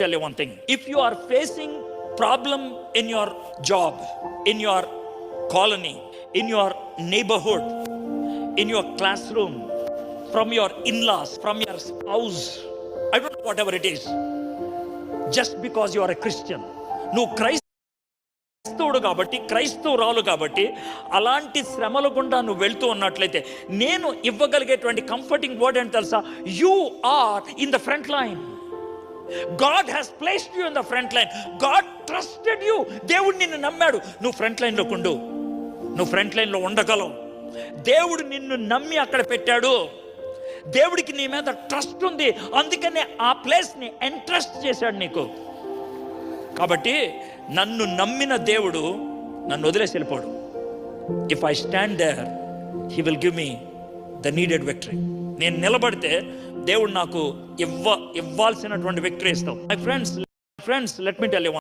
tell you one thing. If you are facing problem in your job, in your colony, in your neighborhood, in your classroom, from your in-laws, from your spouse, I don't know whatever it is, just because you are a Christian. నువ్వు క్రైస్తవుడు కాబట్టి క్రైస్తవురాలు కాబట్టి అలాంటి శ్రమల గుండా నువ్వు వెళ్తూ ఉన్నట్లయితే నేను ఇవ్వగలిగేటువంటి కంఫర్టింగ్ వర్డ్ ఏంటి తెలుసా you are in the front line God has placed you in the front line God trusted you దేవుడు నిన్ను నమ్మాడు. నువ్వు ఫ్రంట్ లైన్లో ఉండు. నువ్వు ఫ్రంట్ లైన్లో ఉండగలవు. దేవుడు నిన్ను నమ్మి అక్కడ పెట్టాడు. దేవుడికి నీ మీద ట్రస్ట్ ఉంది. అందుకనే ఆ ప్లేస్ని ఎంట్రస్ట్ చేశాడు నీకు. కాబట్టి నన్ను నమ్మిన దేవుడు నన్ను వదిలేసి వెళ్ళిపోడు. If I stand there he will give me the needed victory నేను నిలబడితే దేవుడు నాకు ఇవ్వ ఇవ్వాల్సినటువంటి విక్టరీ ఇస్తావు. My friends friends let me tell you